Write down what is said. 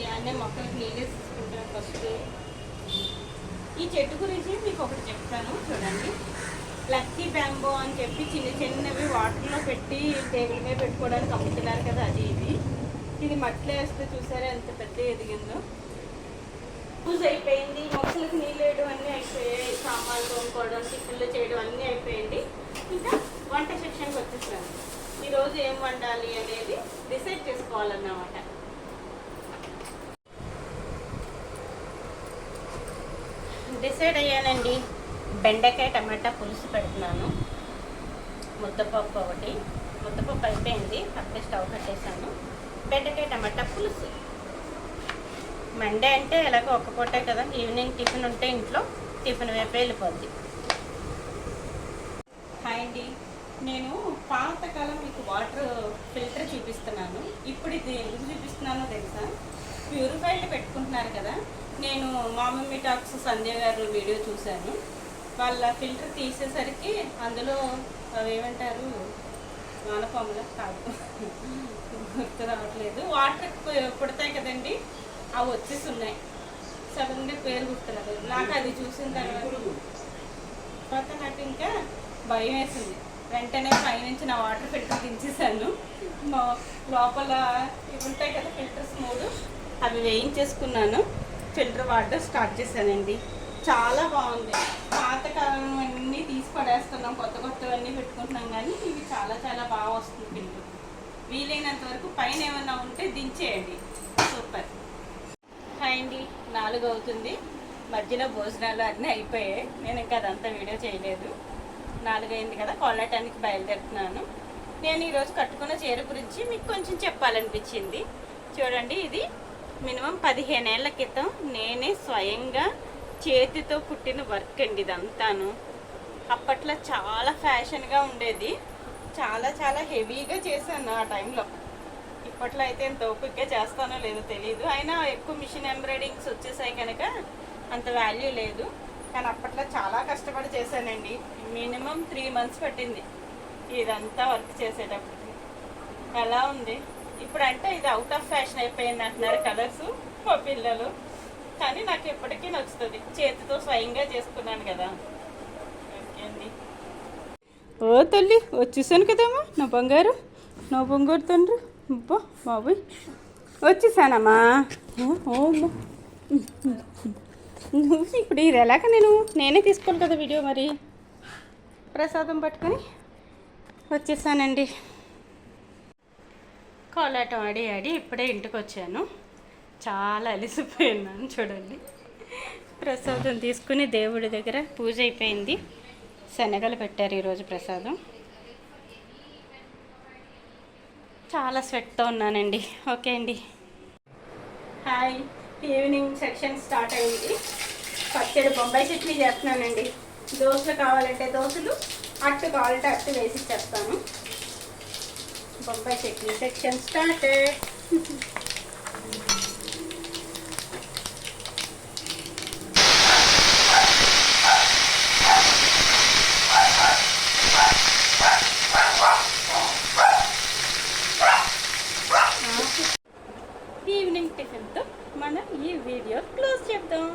ఇవన్నీ మొక్కలకి నీళ్ళే ఫస్ట్. ఈ చెట్టు గురించి మీకు ఒకటి చెప్తాను చూడండి. లక్కీ బ్యాంబో అని చెప్పి చిన్న చిన్నవి వాటర్లో పెట్టి టేబుల్ మీద పెట్టుకోవడానికి అమ్ముతున్నారు కదా అది ఇది. ఇది మట్టిలో వేస్తే చూసారా ఎంత పెద్ద ఎదిగిందో. యూజ్ అయిపోయింది మొక్కలకు నీళ్ళు వేయడం అన్నీ అయిపోయాయి సామాన్లు కొనుక్కోవడం చిక్కుల్లో చేయడం అన్నీ అయిపోయింది. ఇంకా వంట సెక్షన్కి వచ్చేసాను ఈరోజు ఏం వండాలి అనేది డిసైడ్ చేసుకోవాలన్నమాట. డిసైడ్ అయ్యానండి. బెండకాయ టమాటా పులుసు పెడుతున్నాను. ముద్దపప్పు ఒకటి. ముద్దపప్పు అయిపోయింది. అప్పుడే స్టవ్ కట్టేశాను. బెండకాయ టమాటా పులుసు. మండే అంటే ఎలాగో ఒక్క పూటే కదా. ఈవినింగ్ టిఫిన్ ఉంటే ఇంట్లో టిఫిన్ వైపు వెళ్ళిపోద్ది. హాయ్ అండి. నేను పాతకాలం మీకు వాటర్ ఫిల్టర్ చూపిస్తున్నాను. ఇప్పుడు ఇది ఎందుకు చూపిస్తున్నానో తెలుసా? ప్యూరిఫైడ్ పెట్టుకుంటున్నారు కదా. నేను మా మమ్మీ టాక్స్ సంధ్య గారు వీడియో చూశాను. వాళ్ళ ఫిల్టర్ తీసేసరికి అందులో ఏమంటారు వానపాముల కాదు. గుర్తు రావట్లేదు. వాటర్ పుడతాయి కదండి. అవి వచ్చేసి ఉన్నాయి సడన్గా పేరు గుర్తురాదు నాకు అది చూసిన తర్వాత తర్వాత నాకు ఇంకా భయం వేసింది. వెంటనే పైనుంచి నా వాటర్ ఫిల్టర్ దించేసాను లోపల ఇవి ఉంటాయి కదా ఫిల్టర్స్ మూడు అవి వేయించేసుకున్నాను. ఫిల్టర్ వాటర్ స్టార్ట్ చేశానండి. చాలా బాగుంది. పాతకాలం అన్నీ తీసి పడేస్తున్నాం కొత్త కొత్తవన్నీ పెట్టుకుంటున్నాం కానీ ఇవి చాలా చాలా బాగా వస్తుంది ఫిల్టర్. వీలైనంత వరకు పైన ఏమన్నా ఉంటే దించేయండి. సూపర్. హాయ్ అండి. నాలుగు అవుతుంది. మధ్యలో భోజనాలు అన్నీ అయిపోయాయి. నేను ఇంకా అదంతా వీడియో చేయలేదు. నాలుగైంది కదా కొల్లటానికి బయలుదేరుతున్నాను. నేను ఈరోజు కట్టుకున్న చీర గురించి మీకు కొంచెం చెప్పాలనిపించింది. చూడండి ఇది మినిమం పదిహేను ఏళ్ళ క్రితం నేనే స్వయంగా చేతితో కుట్టిన వర్క్ అండి ఇదంతాను. అప్పట్లో చాలా ఫ్యాషన్గా ఉండేది. చాలా చాలా హెవీగా చేశాను ఆ టైంలో. ఇప్పట్లో అయితే ఎంత ఓపిక్గా చేస్తానో లేదో తెలియదు అయినా ఎక్కువ మిషన్ ఎంబ్రాయిడింగ్స్ వచ్చేసాయి కనుక అంత వాల్యూ లేదు. కానీ అప్పట్లో చాలా కష్టపడి చేశానండి. మినిమం త్రీ మంత్స్ పట్టింది ఇదంతా వర్క్ చేసేటప్పటికి. ఎలా ఉంది. ఇప్పుడు అంటే ఇది అవుట్ ఆఫ్ ఫ్యాషన్ అయిపోయింది అంటున్నారు కలర్స్ మా పిల్లలు. కానీ నాకు ఎప్పటికీ నచ్చుతుంది. చేతితో స్వయంగా చేసుకున్నాను కదా. ఓకే అండి. ఓ తల్లి వచ్చేసాను కదమ్మా నా బంగారు నా బంగారు తండ్రి. అబ్బా బాబోయ్. వచ్చేసానమ్మా. ఓ, నువ్వు ఇప్పుడు ఇది ఎలాగ నేను నేనే తీసుకోను కదా వీడియో మరి. ప్రసాదం పట్టుకొని వచ్చేసానండి. కోలాటం ఆడి ఆడి ఇప్పుడే ఇంటికి వచ్చాను. చాలా అలిసిపోయినాను చూడండి. ప్రసాదం తీసుకుని దేవుడి దగ్గర పూజ అయిపోయింది. శనగలు పెట్టారు ఈరోజు ప్రసాదం. చాలా స్వెట్తో ఉన్నానండి. ఓకే అండి. హాయ్ ఈవినింగ్ సెక్షన్ స్టార్ట్ అయింది. పచ్చడి బొంబాయి చట్నీ చేస్తున్నానండి. దోశలు కావాలంటే దోశలు అట్టు కావాలంటే అట్టు వేసి చేస్తాను. Bombay chutney section start evening టిఫిన్తో మనం ఈ వీడియో క్లోజ్ చేద్దాం.